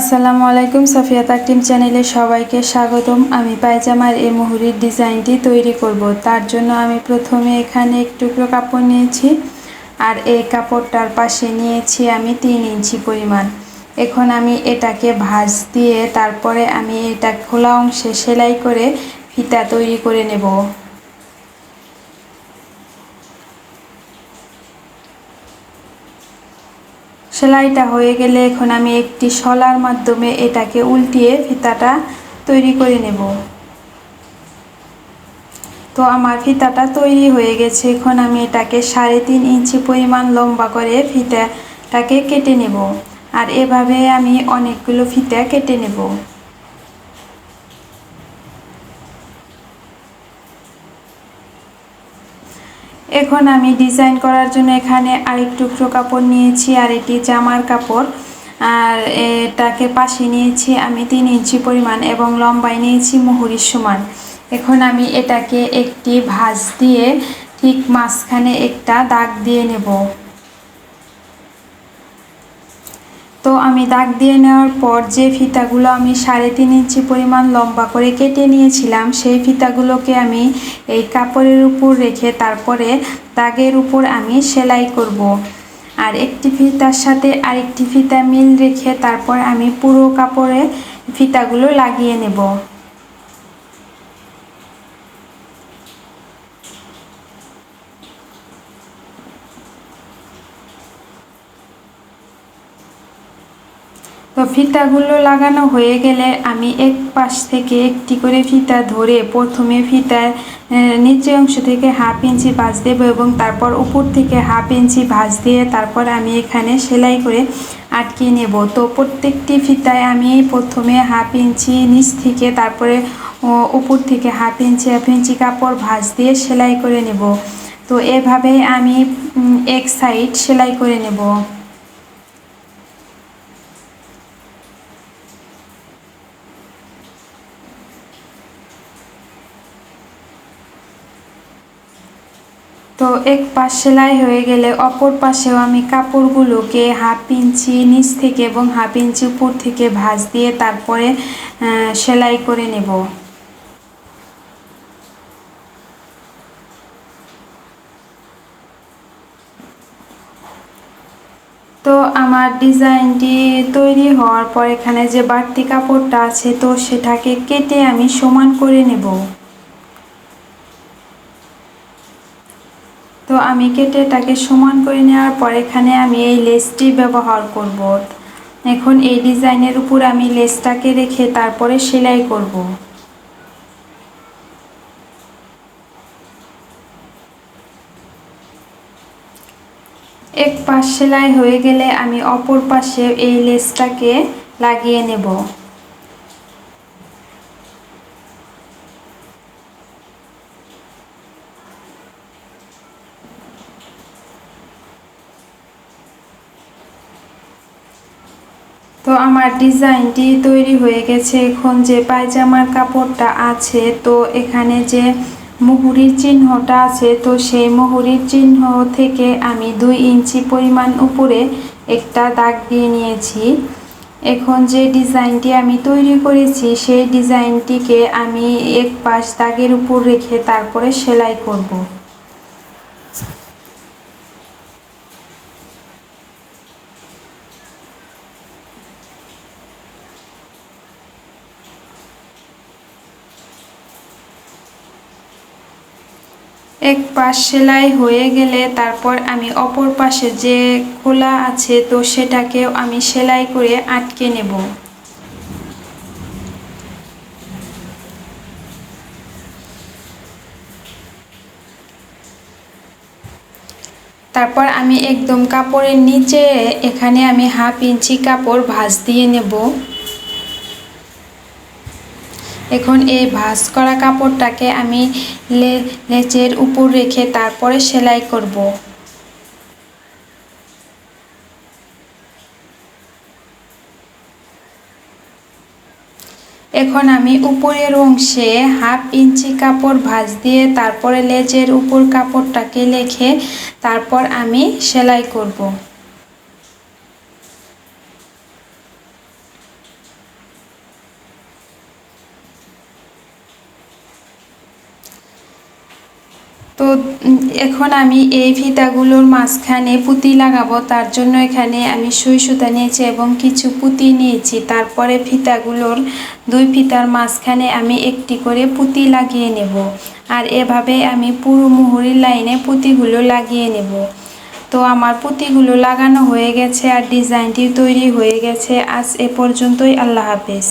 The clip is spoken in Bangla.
আসসালামু আলাইকুম, সাফিয়া তাকটিম চ্যানেলে সবাইকে স্বাগতম। আমি পায়জামার এই মুহুরির ডিজাইনটি তৈরি করব। তার জন্য আমি প্রথমে এখানে এক টুকরো কাপড় নিয়েছি আর এই কাপড়টার পাশে নিয়েছি আমি তিন ইঞ্চি পরিমাণ। এখন আমি এটাকে ভাঁজ দিয়ে তারপরে আমি এটা খোলা অংশে সেলাই করে ফিতা তৈরি করে নেব। সেলাইটা হয়ে গেলে এখন আমি একটি শলার মাধ্যমে এটাকে উল্টিয়ে ফিতাটা তৈরি করে নেব। তো আমার ফিতাটা তৈরি হয়ে গেছে, এখন আমি এটাকে সাড়ে তিন ইঞ্চি পরিমাণ লম্বা করে ফিতাটাকে কেটে নেব। আর এভাবে আমি অনেকগুলো ফিতা কেটে নেব। এখন আমি ডিজাইন করার জন্য এখানে আরেক টুকরো কাপড় নিয়েছি, আর এটি জামার কাপড়। আর এটাকে পাশে নিয়েছি আমি তিন ইঞ্চি পরিমাণ এবং লম্বাই নিয়েছি মুহুরির সমান। এখন আমি এটাকে একটি ভাঁজ দিয়ে ঠিক মাঝখানে একটা দাগ দিয়ে নেব। তো আমি দাগ দিয়ে নেওয়ার পর যে ফিতাগুলো আমি সাড়ে তিন ইঞ্চি পরিমাণ লম্বা করে কেটে নিয়েছিলাম, সেই ফিতাগুলোকে আমি এই কাপড়ের উপর রেখে তারপরে দাগের উপর আমি সেলাই করব। আর একটি ফিতার সাথে আরেকটি ফিতা মিল রেখে তারপর আমি পুরো কাপড়ে ফিতাগুলো লাগিয়ে নেব তো ফিতাগুলো লাগানো হয়ে গেলে আমি এক পাশ থেকে একটি করে ফিতা ধরে প্রথমে ফিতার নিচে অংশ থেকে হাফ ইঞ্চি ভাঁজ দেবো এবং তারপর উপর থেকে হাফ ইঞ্চি ভাঁজ দিয়ে তারপর আমি এখানে সেলাই করে আটকে নেব। তো প্রত্যেকটি ফিতায় আমি প্রথমে হাফ ইঞ্চি নিচ থেকে তারপরে উপর থেকে হাফ ইঞ্চি হাফ ইঞ্চি কাপড় ভাঁজ দিয়ে সেলাই করে নেব। তো এভাবে আমি এক সাইড সেলাই করে নেব। তো এক পাশ সেলাই হয়ে গেলে অপর পাশেও আমি কাপড়গুলোকে হাফ ইঞ্চি নিচ থেকে এবং হাফ ইঞ্চি উপর থেকে ভাঁজ দিয়ে তারপরে সেলাই করে নেব। তো আমার ডিজাইনটি তৈরি হওয়ার পর এখানে যে বাড়তি কাপড়টা আছে তো সেটাকে কেটে আমি সমান করে নেব। আমি কেটে এটাকে সমান করে নেওয়ার পর এখানে আমি এই লেসটি ব্যবহার করব। এখন এই ডিজাইনের উপর আমি লেসটাকে রেখে তারপরে সেলাই করব। এক পাশ সেলাই হয়ে গেলে আমি অপর পাশে এই লেসটাকে লাগিয়ে নেব। তো আমার ডিজাইনটি তৈরি হয়ে গেছে এখন যে পায়জামার কাপড়টা আছে, তো এখানে যে মুহুরির চিহ্নটা আছে, তো সেই মুহুরির চিহ্ন থেকে আমি দুই ইঞ্চি পরিমাণ উপরে একটা দাগ দিয়ে নিয়েছি। এখন যে ডিজাইনটি আমি তৈরি করেছি, সেই ডিজাইনটিকে আমি এক পাশ দাগের উপর রেখে তারপরে সেলাই করব। এক পাশ সেলাই হয়ে গেলে তারপর আমি অপর পাশে যে খোলা আছে তো সেটাকেও আমি সেলাই করে আটকে নেব। তারপর আমি একদম কাপড়ের নিচে এখানে আমি হাফ ইঞ্চি কাপড় ভাঁজ দিয়ে নেব। এখন এই ভাঁজ করা কাপড়টাকে আমি লেচের উপর রেখে তারপরে সেলাই করব। এখন আমি উপরের অংশে হাফ ইঞ্চি কাপড় ভাঁজ দিয়ে তারপরে লেজের উপর কাপড়টাকে লেখে তারপর আমি সেলাই করব। তো এখন আমি এই ফিতাগুলোর মাঝখানে পুঁতি লাগাবো। তার জন্য এখানে আমি সুই সুতা নিয়েছি এবং কিছু পুঁতি নিয়েছি। তারপরে ফিতাগুলোর দুই ফিতার মাঝখানে আমি একটি করে পুঁতি লাগিয়ে নেব। আর এভাবে আমি পুরো মুহুরির লাইনে পুঁতিগুলো লাগিয়ে নেব। তো আমার পুঁতিগুলো লাগানো হয়ে গেছে আর ডিজাইনটি তৈরি হয়ে গেছে। আজ এ পর্যন্তই। আল্লাহ হাফেজ।